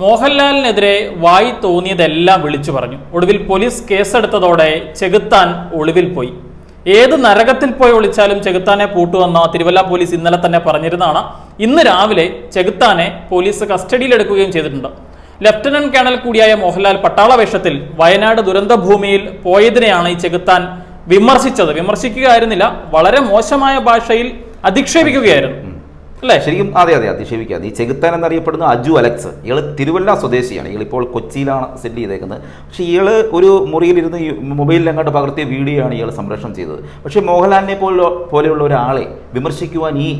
മോഹൻലാലിനെതിരെ വായി തോന്നിയതെല്ലാം വിളിച്ചു പറഞ്ഞു. ഒടുവിൽ പോലീസ് കേസെടുത്തതോടെ ചെകുത്താൻ ഒളിവിൽ പോയി. ഏത് നരകത്തിൽ പോയി ഒളിച്ചാലും ചെകുത്താനെ പൂട്ടുവെന്ന തിരുവല്ല പോലീസ് ഇന്നലെ തന്നെ പറഞ്ഞിരുന്നതാണ്. ഇന്ന് രാവിലെ ചെകുത്താനെ പോലീസ് കസ്റ്റഡിയിലെടുക്കുകയും ചെയ്തിട്ടുണ്ട്. ലഫ്റ്റനന്റ് കേണൽ കൂടിയായ മോഹൻലാൽ പട്ടാള വേഷത്തിൽ വയനാട് ദുരന്തഭൂമിയിൽ പോയതിനെയാണ് ഈ ചെകുത്താൻ വിമർശിച്ചത്. വിമർശിക്കുകയായിരുന്നില്ല വളരെ മോശമായ ഭാഷയിൽ അധിക്ഷേപിക്കുകയായിരുന്നു. അല്ലേ? ശരിക്കും അതെ അതെ അധിക്ഷേപിക്കാതെ ഈ ചെകുത്താൻ എന്നറിയപ്പെടുന്ന അജു അലക്സ് ഇയാൾ തിരുവല്ല സ്വദേശിയാണ്. ഇയാളിപ്പോൾ കൊച്ചിയിലാണ് സെറ്റ് ചെയ്തേക്കുന്നത്. പക്ഷേ ഇയാൾ ഒരു മുറിയിലിരുന്ന് മൊബൈലിൽ അങ്ങോട്ട് പകർത്തിയ വീഡിയോ ആണ് ഇയാൾ സംപ്രേഷണം ചെയ്തത്. പക്ഷേ മോഹൻലാലിനെ പോലെ പോലെയുള്ള ഒരാളെ വിമർശിക്കുവാൻ ഈ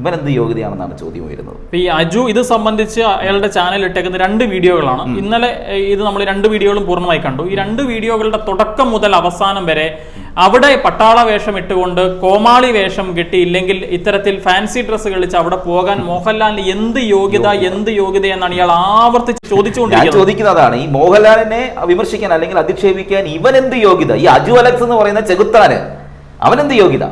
ഇവനെന്ത് യോഗ്യതയാണെന്നാണ് ചോദ്യം വരുന്നത് ഈ അജു ഇത് സംബന്ധിച്ച് അയാളുടെ ചാനൽ ഇട്ടേക്കുന്ന രണ്ട് വീഡിയോകളാണ്. ഇന്നലെ ഇത് നമ്മൾ രണ്ട് വീഡിയോകളും പൂർണമായി കണ്ടു. ഈ രണ്ട് വീഡിയോകളുടെ തുടക്കം മുതൽ അവസാനം വരെ അവിടെ പട്ടാള വേഷം ഇട്ടുകൊണ്ട് കോമാളി വേഷം കിട്ടി ഇല്ലെങ്കിൽ ഇത്തരത്തിൽ ഫാൻസി ഡ്രസ്സ് കളിച്ച് അവിടെ പോകാൻ മോഹൻലാലിന് എന്ത് യോഗ്യത എന്ത് യോഗ്യത എന്നാണ് ഇയാൾ ആവർത്തിച്ച് ഞാൻ ചോദിച്ചുകൊണ്ടിരിക്കുന്നത് ചോദിക്കുന്നതാണ് ഈ മോഹൻലാലിനെ വിമർശിക്കാൻ അല്ലെങ്കിൽ അധിക്ഷേപിക്കാൻ ഇവൻ എന്ത് യോഗ്യത? ഈ അജു അലക്സ് എന്ന് പറയുന്ന ചെകുത്താന് എന്ത് യോഗ്യത?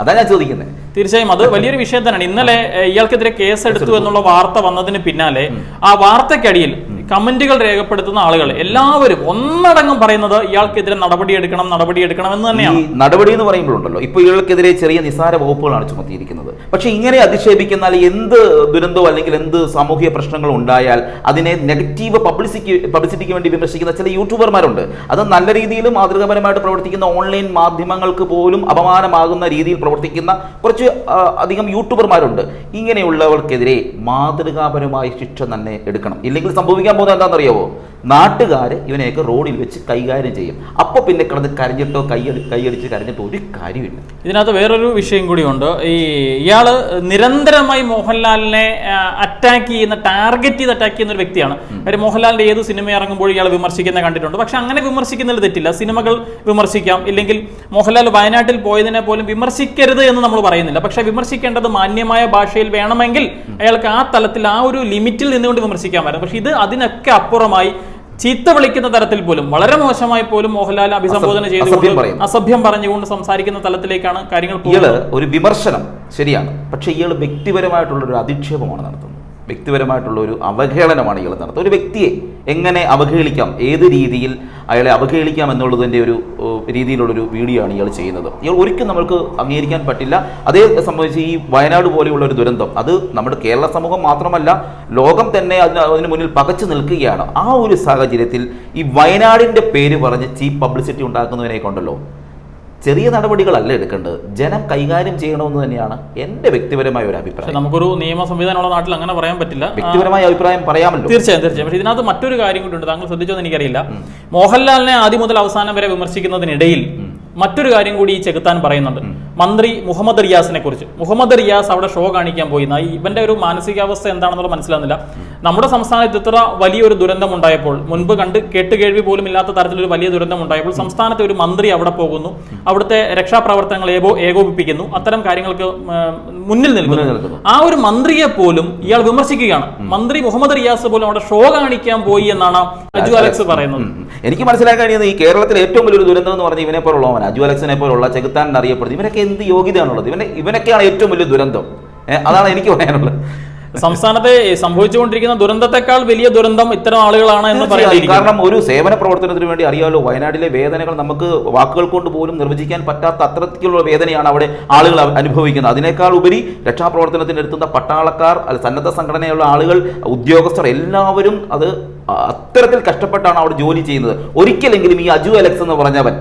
അതാ ഞാൻ ചോദിക്കുന്നത് തീർച്ചയായും അത് വലിയൊരു വിഷയം തന്നെയാണ്. ഇന്നലെ ഇയാൾക്കെതിരെ കേസ് എടുത്തു എന്നുള്ള വാർത്ത വന്നതിന് പിന്നാലെ ആ വാർത്തക്കടിയിൽ കമന്റുകൾ രേഖപ്പെടുത്തുന്ന ആളുകൾ. എല്ലാവരും ഒന്നടങ്കം പറയുന്നത് ഇയാൾക്കെതിരെ നടപടി എടുക്കണം നടപടി എടുക്കണം എന്ന് തന്നെയാണ്. നടപടി എന്ന് പറയുമ്പോഴുണ്ടല്ലോ ഇപ്പൊ ഇയാൾക്കെതിരെ ചെറിയ നിസ്സാര വകുപ്പുകളാണ് ചുമത്തിയിരിക്കുന്നത്. പക്ഷെ ഇങ്ങനെ അധിക്ഷേപിക്കുന്നാൽ എന്ത് ദുരന്തോ അല്ലെങ്കിൽ എന്ത് സാമൂഹിക പ്രശ്നങ്ങൾ ഉണ്ടായാൽ അതിനെ നെഗറ്റീവ് പബ്ലിസിറ്റി പബ്ലിസിറ്റിക്ക് വേണ്ടി വിമർശിക്കുന്ന ചില യൂട്യൂബർമാരുണ്ട്. അത് നല്ല രീതിയിൽ മാതൃകാപരമായിട്ട് പ്രവർത്തിക്കുന്ന ഓൺലൈൻ മാധ്യമങ്ങൾക്ക് പോലും അപമാനമാകുന്ന രീതിയിൽ പ്രവർത്തിക്കുന്ന കുറച്ച് അധികം യൂട്യൂബർമാരുണ്ട്. ഇങ്ങനെയുള്ളവർക്കെതിരെ മാതൃകാപരമായി ശിക്ഷ തന്നെ എടുക്കണം. ഇല്ലെങ്കിൽ സംഭവിക്കാൻ പോകുന്നത് എന്താണെന്നറിയാവോ? നാട്ടുകാർ ഇവനെയൊക്കെ റോഡിൽ വെച്ച് കൈകാര്യം ചെയ്യും. അപ്പോൾ പിന്നെ കിടന്ന് കരഞ്ഞിട്ടോ കൈയടി കൈയടിച്ച് കരഞ്ഞിട്ടോ ഒരു കാര്യമില്ല. ഇതിനകത്ത് വേറൊരു വിഷയം കൂടിയുണ്ട്. ഈ ഇയാൾ നിരന്തരമായി മോഹൻലാലിനെ അറ്റാക്ക് ചെയ്യുന്ന ടാർഗറ്റ് ചെയ്ത് അറ്റാക്ക് ചെയ്യുന്ന ഒരു വ്യക്തിയാണ്. കാര്യം മോഹൻലാലിന്റെ ഏത് സിനിമ ഇറങ്ങുമ്പോൾ ഇയാൾ വിമർശിക്കുന്ന കണ്ടിട്ടുണ്ട്. പക്ഷെ അങ്ങനെ വിമർശിക്കുന്നതിൽ തെറ്റില്ല. സിനിമകൾ വിമർശിക്കാം. ഇല്ലെങ്കിൽ മോഹൻലാൽ വയനാട്ടിൽ പോയതിനെ പോലും വിമർശിക്കരുത് എന്ന് നമ്മൾ പറയുന്നില്ല. പക്ഷെ വിമർശിക്കേണ്ടത് മാന്യമായ ഭാഷയിൽ വേണമെങ്കിൽ അയാൾക്ക് ആ തലത്തിൽ ആ ഒരു ലിമിറ്റിൽ നിന്നുകൊണ്ട് വിമർശിക്കാൻ പറ്റും പക്ഷെ ഇത് അതിനൊക്കെ അപ്പുറമായി ചീത്ത വിളിക്കുന്ന തരത്തിൽ പോലും വളരെ മോശമായി പോലും മോഹൻലാൽ അഭിസംബോധന ചെയ്തുകൊണ്ട്. അസഭ്യം പറഞ്ഞുകൊണ്ട് സംസാരിക്കുന്ന തലത്തിലേക്കാണ് കാര്യങ്ങൾ ഇയാൾ ഒരു വിമർശനം ശരിയാണ്. പക്ഷെ ഇയാൾ വ്യക്തിപരമായിട്ടുള്ള ഒരു അധിക്ഷേപമാണ് നടത്തുന്നത്. വ്യക്തിപരമായിട്ടുള്ള ഒരു അവഹേളനമാണ് ഇയാൾ നടത്തുന്നത്. ഒരു വ്യക്തിയെ എങ്ങനെ അവഹേളിക്കാം? ഏത് രീതിയിൽ അയാളെ അവഹേളിക്കാം എന്നുള്ളതിന്റെ ഒരു രീതിയിലുള്ളൊരു വീഡിയോ ആണ് ഇയാൾ ചെയ്യുന്നത്. ഇയാൾ ഒരിക്കലും നമ്മൾക്ക് അംഗീകരിക്കാൻ പറ്റില്ല. അതേ സംബന്ധിച്ച് ഈ വയനാട് പോലെയുള്ള ഒരു ദുരന്തം അത് നമ്മുടെ കേരള സമൂഹം മാത്രമല്ല ലോകം തന്നെ അതിന് അതിന് മുന്നിൽ പകച്ചു നിൽക്കുകയാണ്. ആ ഒരു സാഹചര്യത്തിൽ ഈ വയനാടിന്റെ പേര് പറഞ്ഞ് ചീപ്പ് പബ്ലിസിറ്റി ഉണ്ടാക്കുന്നതിനെ കൊണ്ടല്ലോ ചെറിയ നടപടികളല്ല എടുക്കേണ്ടത്. ജനം കൈകാര്യം ചെയ്യണമെന്ന് തന്നെയാണ് എന്റെ വ്യക്തിപരമായ ഒരു അഭിപ്രായം. നമുക്കൊരു നിയമ സംവിധാനമുള്ള നാട്ടിൽ അങ്ങനെ പറയാൻ പറ്റില്ല. വ്യക്തിപരമായ അഭിപ്രായം പറയാമല്ലോ. തീർച്ചയായും തീർച്ചയായും. പക്ഷേ ഇതിനകത്ത് മറ്റൊരു കാര്യം കൂടി ഉണ്ട്. താങ്കൾ ശ്രദ്ധിച്ചോ എന്ന് എനിക്കറിയില്ല മോഹൻലാലിനെ ആദ്യം മുതൽ അവസാനം വരെ വിമർശിക്കുന്നതിനിടയിൽ മറ്റൊരു കാര്യം കൂടി ഈ ചെകുത്താൻ പറയുന്നുണ്ട്. മന്ത്രി മുഹമ്മദ് റിയാസിനെ കുറിച്ച്. മുഹമ്മദ് റിയാസ് അവിടെ ഷോ കാണിക്കാൻ പോയി. ഇവന്റെ ഒരു മാനസികാവസ്ഥ എന്താണെന്നുള്ള മനസ്സിലാകുന്നില്ല നമ്മുടെ സംസ്ഥാനത്ത് ഇത്ര വലിയൊരു ദുരന്തം ഉണ്ടായപ്പോൾ മുൻപ് കണ്ട് കേട്ടുകേൾവി പോലും ഇല്ലാത്ത തരത്തിലൊരു വലിയ ദുരന്തം ഉണ്ടായപ്പോൾ സംസ്ഥാനത്തെ ഒരു മന്ത്രി അവിടെ പോകുന്നു. അവിടുത്തെ രക്ഷാപ്രവർത്തനങ്ങൾ ഏകോ ഏകോപിപ്പിക്കുന്നു. അത്തരം കാര്യങ്ങൾക്ക് മുന്നിൽ നിൽക്കുന്നു. ആ ഒരു മന്ത്രിയെ പോലും ഇയാൾ വിമർശിക്കുകയാണ്. മന്ത്രി മുഹമ്മദ് റിയാസ് പോലും അവിടെ ഷോ കാണിക്കാൻ പോയി എന്നാണ് അജു അലക്സ് പറയുന്നത്. എനിക്ക് മനസ്സിലാക്കാൻ കഴിയുന്നത് ഈ കേരളത്തിലെ ഏറ്റവും വലിയൊരു ദുരന്തം എന്ന് പറഞ്ഞാൽ ഇവനെ പോലുള്ളവൻ അജു അലക്സിനെ പോലുള്ള ചെകുത്താൻ അറിയപ്പെടുന്നത് ഇവനൊക്കെ എന്ത് യോഗ്യതയാണുള്ളത്? ഇവനെ ഇവനൊക്കെയാണ് ഏറ്റവും വലിയ ദുരന്തം. അതാണ് എനിക്ക് പറയാനുള്ളത്. സംസ്ഥാനത്തെ സംഭവിച്ചുകൊണ്ടിരിക്കുന്ന ദുരന്തത്തെക്കാൾ വലിയ ദുരന്തം ഇത്തരം ആളുകളാണ് എന്ന് പറയുന്നത് കാരണം ഒരു സേവന പ്രവർത്തനത്തിന് വേണ്ടി അറിയാമല്ലോ വയനാട്ടിലെ വേദനകൾ നമുക്ക് വാക്കുകൾ കൊണ്ട് പോലും നിർവചിക്കാൻ പറ്റാത്ത അത്തരത്തിലുള്ള വേദനയാണ് അവിടെ ആളുകൾ അനുഭവിക്കുന്നത്. അതിനേക്കാൾ ഉപരി രക്ഷാപ്രവർത്തനത്തിന് എത്തുന്ന പട്ടാളക്കാർ അല്ലെങ്കിൽ സന്നദ്ധ സംഘടനയുള്ള ആളുകൾ ഉദ്യോഗസ്ഥർ എല്ലാവരും അത് അത്തരത്തിൽ കഷ്ടപ്പെട്ടാണ് അവിടെ ജോലി ചെയ്യുന്നത്. ഒരിക്കലെങ്കിലും ഈ അജു അലക്സ് എന്ന് പറഞ്ഞവൻ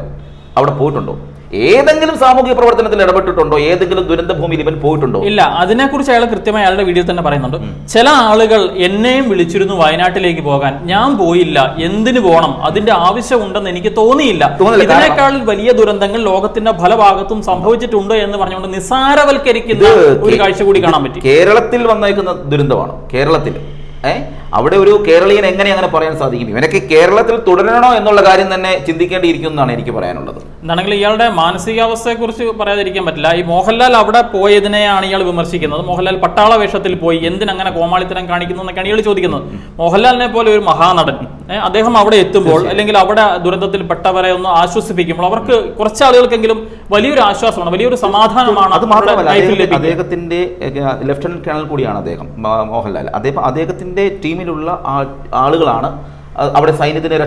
അവിടെ പോയിട്ടുണ്ടോ? ഏതെങ്കിലും സാമൂഹിക പ്രവർത്തനത്തിൽ ഇടപെട്ടിട്ടുണ്ടോ? ഏതെങ്കിലും ദുരന്ത ഭൂമിയിൽ ഇവൻ പോയിട്ടുണ്ടോ? ഇല്ല അതിനെക്കുറിച്ച് അയാൾ കൃത്യമായി അയാളുടെ വീഡിയോ തന്നെ പറയുന്നുണ്ട്. ചില ആളുകൾ എന്നെയും വിളിച്ചിരുന്നു വയനാട്ടിലേക്ക് പോകാൻ. ഞാൻ പോയില്ല. എന്തിനു പോകണം അതിന്റെ ആവശ്യം ഉണ്ടെന്ന് എനിക്ക് തോന്നിയില്ല. ഇതിനേക്കാൾ വലിയ ദുരന്തങ്ങൾ ലോകത്തിന്റെ പല ഭാഗത്തും സംഭവിച്ചിട്ടുണ്ട് എന്ന് പറഞ്ഞുകൊണ്ട് നിസാരവൽക്കരിക്കുന്ന ഒരു കാഴ്ച കൂടി കാണാൻ പറ്റും. കേരളത്തിൽ വന്നേക്കുന്ന ദുരന്തമാണ്. കേരളത്തിൽ. അവിടെ ഒരു കേരളീയൻ എങ്ങനെ അങ്ങനെ പറയാൻ സാധിക്കും? ഇവനൊക്കെ കേരളത്തിൽ തുടരണോ എന്നുള്ള കാര്യം തന്നെ ചിന്തിക്കേണ്ടിയിരിക്കുന്നതാണ് എനിക്ക് പറയാനുള്ളത്. എന്താണെങ്കിൽ ഇയാളുടെ മാനസികാവസ്ഥയെ കുറിച്ച് പറയാതിരിക്കാൻ പറ്റില്ല. ഈ മോഹൻലാൽ അവിടെ പോയതിനെയാണ് ഇയാൾ വിമർശിക്കുന്നത്. മോഹൻലാൽ പട്ടാള വേഷത്തിൽ പോയി എന്തിനങ്ങനെ കോമാളിത്തരം കാണിക്കുന്നു എന്നൊക്കെയാണ് ഇയാൾ ചോദിക്കുന്നത്. മോഹൻലാലിനെ പോലെ ഒരു മഹാനടൻ അദ്ദേഹം അവിടെ എത്തുമ്പോൾ അല്ലെങ്കിൽ അവിടെ ദുരന്തത്തിൽ പെട്ടവരെ ഒന്ന് ആശ്വസിപ്പിക്കുമ്പോൾ അവർക്ക് കുറച്ച് ആളുകൾക്കെങ്കിലും വലിയൊരു ആശ്വാസമാണ് വലിയൊരു സമാധാനമാണ് അത് മാത്രമല്ല. അദ്ദേഹത്തിന്റെ ലെഫ്റ്റനന്റ് കേണൽ കൂടിയാണ് അദ്ദേഹം മോഹൻലാൽ. അദ്ദേഹം അദ്ദേഹത്തിന്റെ ടീമിലുള്ള ആളുകളാണ് അവിടെ സൈന്യത്തിന്റെ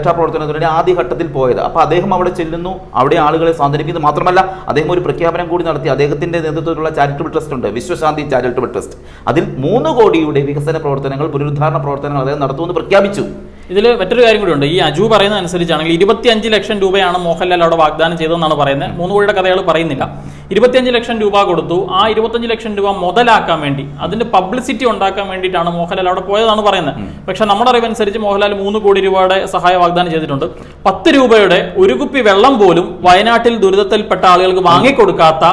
വേണ്ടി ആദ്യഘട്ടത്തിൽ പോയത്. അപ്പോൾ അദ്ദേഹം അവിടെ ചെല്ലുന്നു. അവിടെ ആളുകളെ സാന്ത്വനിപ്പിക്കുന്നത് മാത്രമല്ല അദ്ദേഹം ഒരു പ്രഖ്യാപനം കൂടി നടത്തി. അദ്ദേഹത്തിന്റെ നേതൃത്വത്തിലുള്ള ചാരിറ്റബിൾ ട്രസ്റ്റ് ഉണ്ട്. വിശ്വശാന്തി ചാരിറ്റബിൾ ട്രസ്റ്റ് അതിൽ മൂന്ന് കോടിയുടെ വികസന പ്രവർത്തനങ്ങൾ പുനരുദ്ധാരണ പ്രവർത്തനങ്ങൾ അദ്ദേഹം നടത്തുമെന്ന് പ്രഖ്യാപിച്ചു. ഇതിൽ മറ്റൊരു കാര്യം കൂടി ഉണ്ട്. ഈ അജു പറയുന്ന അനുസരിച്ചാണെങ്കിൽ ഇരുപത്തിയഞ്ച് ലക്ഷം രൂപയാണ് മോഹൻലാൽ അവിടെ വാഗ്ദാനം ചെയ്തതെന്നാണ് പറയുന്നത്. മൂന്ന് കോടിയുടെ കഥകൾ പറയുന്നില്ല. ഇരുപത്തിയഞ്ച് ലക്ഷം രൂപ കൊടുത്തു. ആ ഇരുപത്തഞ്ച് ലക്ഷം രൂപ മുതലാക്കാൻ വേണ്ടി അതിന്റെ പബ്ലിസിറ്റി ഉണ്ടാക്കാൻ വേണ്ടിയിട്ടാണ് മോഹൻലാൽ അവിടെ പോയതാണ് പറയുന്നത്. പക്ഷെ നമ്മുടെ അറിവനുസരിച്ച് മോഹൻലാൽ മൂന്ന് കോടി രൂപയുടെ സഹായ വാഗ്ദാനം ചെയ്തിട്ടുണ്ട്. പത്ത് രൂപയുടെ ഒരു കുപ്പി വെള്ളം പോലും വയനാട്ടിൽ ദുരിതത്തിൽപ്പെട്ട ആളുകൾക്ക് വാങ്ങിക്കൊടുക്കാത്ത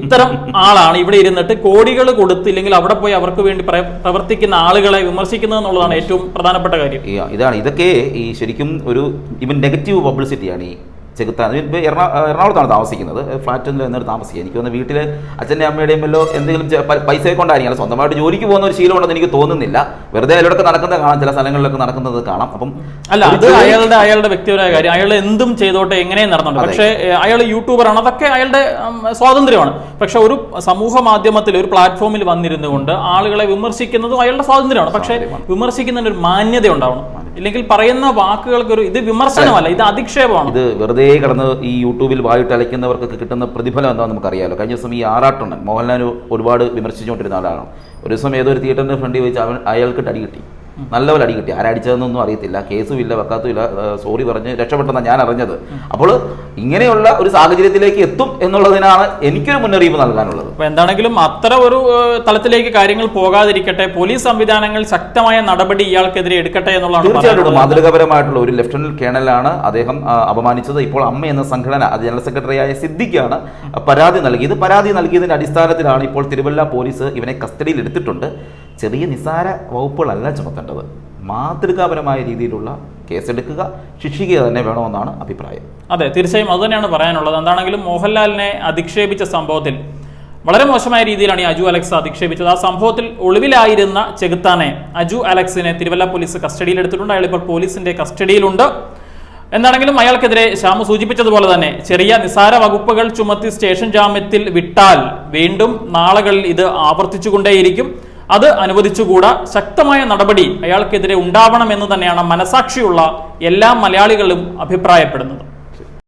ഇത്തരം ആളാണ് ഇവിടെ ഇരുന്നിട്ട് കോടികൾ കൊടുത്തില്ലെങ്കിൽ അവിടെ പോയി അവർക്ക് വേണ്ടി പ്രവർത്തിക്കുന്ന ആളുകളെ വിമർശിക്കുന്നത് എന്നുള്ളതാണ് ഏറ്റവും പ്രധാനപ്പെട്ട കാര്യം. ഇതാണ്. ഇതൊക്കെ ഈ ശരിക്കും ഒരു ഇവൻ നെഗറ്റീവ് പബ്ലിസിറ്റിയാണ് ഈ ചെകുത്താൻ ഇപ്പോൾ എറണാ എറണാകുളത്താണ് താമസിക്കുന്നത്. ഫ്ലാറ്റിൽ എന്നിട്ട് താമസിക്കുക. എനിക്ക് തോന്നുന്നു വീട്ടിൽ അച്ഛന്റെ അമ്മയുടെയും വല്ലോ എന്തെങ്കിലും പൈസ കൊണ്ടായിരിക്കും അല്ല സ്വന്തമായിട്ട് ജോലിക്ക് പോകുന്ന ഒരു ശീലമുണ്ടെന്ന് എനിക്ക് തോന്നുന്നില്ല. വെറുതെ അയാളൊക്കെ നടക്കുന്നത് കാണാം. ചില സ്ഥലങ്ങളിലൊക്കെ നടക്കുന്നത് കാണാം. അപ്പം അല്ല അത് അയാളുടെ അയാളുടെ വ്യക്തിപരമായ കാര്യം. അയാൾ എന്തും ചെയ്തോട്ടെ എങ്ങനെയും നടന്നുണ്ട്. പക്ഷേ അയാൾ യൂട്യൂബറാണ്. അതൊക്കെ അയാളുടെ സ്വാതന്ത്ര്യമാണ്. പക്ഷെ ഒരു സമൂഹ മാധ്യമത്തിൽ ഒരു പ്ലാറ്റ്ഫോമിൽ വന്നിരുന്നു കൊണ്ട് ആളുകളെ വിമർശിക്കുന്നതും അയാളുടെ സ്വാതന്ത്ര്യമാണ്. പക്ഷേ വിമർശിക്കുന്നതിന് ഒരു മാന്യത ഉണ്ടാവണം ഇല്ലെങ്കിൽ പറയുന്ന വാക്കുകൾക്ക് ഒരു ഇത് വിമർശനമല്ല ഇത് അധിക്ഷേപമാണ്. ഇത് വെറുതെ കിടന്ന് ഈ യൂട്യൂബിൽ വായിട്ട് അലയ്ക്കുന്നവർക്കൊക്കെ കിട്ടുന്ന പ്രതിഫലം എന്താണെന്ന് നമുക്കറിയാലോ. കഴിഞ്ഞ ദിവസം ഈ ആറാട്ടുണ്ട് മോഹൻലാൽ ഒരുപാട് വിമർശിച്ചുകൊണ്ടിരുന്ന ആളാണ്. ഒരു ദിവസം ഏതൊരു ഒരു തിയേറ്ററിന്റെ ഫ്രണ്ടിൽ വെച്ച് അവൻ അയാൾക്ക് അടി കിട്ടി. നല്ലപോലെ അടി കിട്ടി. ആരടിച്ചതെന്നൊന്നും അറിയത്തില്ല. കേസും ഇല്ല വെക്കാത്തുമില്ല സോറി പറഞ്ഞ് രക്ഷപ്പെട്ടെന്നാണ് ഞാൻ അറിഞ്ഞത്. അപ്പോൾ ഇങ്ങനെയുള്ള ഒരു സാഹചര്യത്തിലേക്ക് എത്തും എന്നുള്ളതിനാണ് എനിക്കൊരു മുന്നറിയിപ്പ് നൽകാനുള്ളത്. അപ്പൊ എന്താണെങ്കിലും അത്ര ഒരു തലത്തിലേക്ക് കാര്യങ്ങൾ പോകാതിരിക്കട്ടെ പോലീസ് സംവിധാനങ്ങൾ ശക്തമായ നടപടി ഇയാൾക്കെതിരെ എടുക്കട്ടെ എന്നുള്ളതാണ് തീർച്ചയായിട്ടും മാതൃകപരമായിട്ടുള്ള ഒരു ലെഫ്റ്റനന്റ് കേണലാണ് അദ്ദേഹം അപമാനിച്ചത്. ഇപ്പോൾ അമ്മ എന്ന സംഘടന അത് ജനറൽ സെക്രട്ടറിയായ സിദ്ദിഖാണ് പരാതി നൽകിയത്. പരാതി നൽകിയതിന്റെ അടിസ്ഥാനത്തിലാണ് ഇപ്പോൾ തിരുവല്ല പോലീസ് ഇവനെ കസ്റ്റഡിയിൽ എടുത്തിട്ടുണ്ട്. ചെറിയ നിസ്സാര വകുപ്പുകളല്ല ചുമത്തേണ്ടത്. മാതൃകാപരമായ രീതിയിലുള്ള കേസെടുക്കുക ശിക്ഷിക്കുക തന്നെ വേണമെന്നാണ് അഭിപ്രായം. അതെ തീർച്ചയായും അതുതന്നെയാണ് പറയാനുള്ളത്. എന്താണെങ്കിലും മോഹൻലാലിനെ അധിക്ഷേപിച്ച സംഭവത്തിൽ വളരെ മോശമായ രീതിയിലാണ് ഈ അജു അലക്സ് അധിക്ഷേപിച്ചത്. ആ സംഭവത്തിൽ ഒളിവിലായിരുന്ന ചെകുത്താനെ അജു അലക്സിനെ തിരുവല്ല പോലീസ് കസ്റ്റഡിയിൽ എടുത്തിട്ടുണ്ട്. അയാൾ ഇപ്പോൾ പോലീസിന്റെ കസ്റ്റഡിയിലുണ്ട്. എന്താണെങ്കിലും അയാൾക്കെതിരെ ശ്യാമ സൂചിപ്പിച്ചതുപോലെ തന്നെ ചെറിയ നിസാര വകുപ്പുകൾ ചുമത്തി സ്റ്റേഷൻ ജാമ്യത്തിൽ വിട്ടാൽ വീണ്ടും നാളുകളിൽ ഇത് ആവർത്തിച്ചുകൊണ്ടേയിരിക്കും. അത് അനുവദിച്ചുകൂടാ ശക്തമായ നടപടി അയാൾക്കെതിരെ ഉണ്ടാവണമെന്ന് തന്നെയാണ് മനസാക്ഷിയുള്ള എല്ലാ മലയാളികളും അഭിപ്രായപ്പെടുന്നത്.